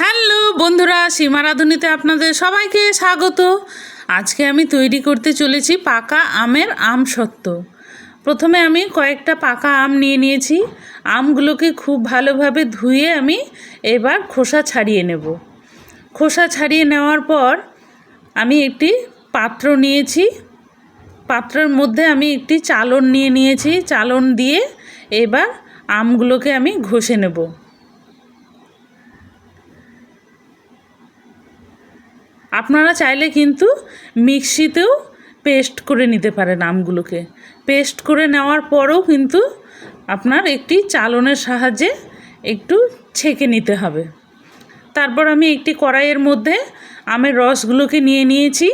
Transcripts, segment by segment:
Hello বন্ধুরা সীমা রাঁধুনিতে আপনাদের সবাইকে স্বাগত। আজকে আমি তৈরি করতে চলেছি পাকা আমের আম সত্ত্ব। প্রথমে আমি কয়েকটা পাকা আম নিয়ে নিয়েছি। আমগুলোকে খুব ভালোভাবে ধুয়ে আমি এবার খোসা ছাড়িয়ে নেব। খোসা ছাড়িয়ে নেওয়ার পর আমি একটি পাত্র নিয়েছি। পাত্রের মধ্যে আমি একটি চালন নিয়ে নিয়েছি। চালন দিয়ে এবার আমগুলোকে আমি ঘষে নেব। আপনারা চাইলে কিন্তু মিক্সিতেও পেস্ট করে নিতে পারেন আমগুলোকে। পেস্ট করে নেওয়ার পরও কিন্তু আপনার একটি চালনের সাহায্যে একটু ছেঁকে নিতে হবে। তারপর আমি একটি কড়াইয়ের মধ্যে আমের রসগুলোকে নিয়ে নিয়েছি।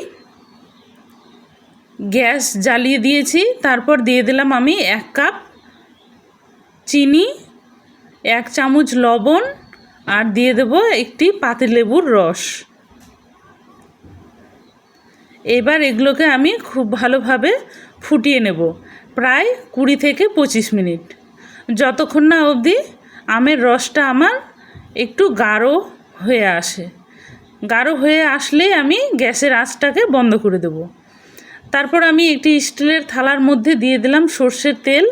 গ্যাস জ্বালিয়ে দিয়েছি। তারপর দিয়ে দিলাম আমি এক কাপ চিনি, এক চামচ লবণ আর দিয়ে দেব একটি পাতিলেবুর রস। এবার এগুলোকে আমি খুব ভালোভাবে ফুটিয়ে নেব, প্রায় কুড়ি থেকে পঁচিশ মিনিট। যতক্ষণ না অবধি আমের রসটা আমার একটু গাঢ় হয়ে আসে। গাঢ় হয়ে আসলেই আমি গ্যাসের আঁচটাকে বন্ধ করে দেব। তারপর আমি একটি স্টিলের থালার মধ্যে দিয়ে দিলাম সর্ষের তেল।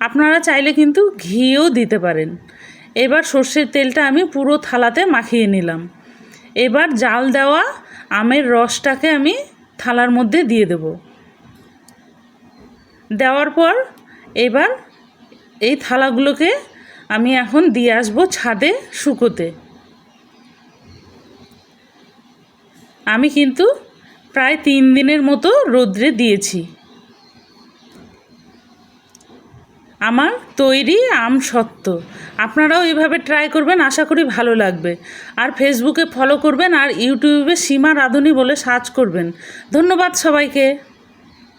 আপনারা চাইলে কিন্তু ঘিও দিতে পারেন। এবার সর্ষের তেলটা আমি পুরো থালাতে মাখিয়ে নিলাম। এবার জাল দেওয়া আমের রসটাকে আমি থালার মধ্যে দিয়ে দেব। দেওয়ার পর এবার এই থালাগুলোকে আমি এখন দিয়ে আসব ছাদে শুকোতে। আমি কিন্তু প্রায় তিন দিনের মতো রোদ্রে দিয়েছি। আমার তৈরি আম সত্ত্ব। আপনারাও এভাবে ট্রাই করবেন, আশা করি ভালো লাগবে। আর ফেসবুকে ফলো করবেন আর ইউটিউবে সীমা রাঁধুনি বলে সার্চ করবেন। ধন্যবাদ সবাইকে।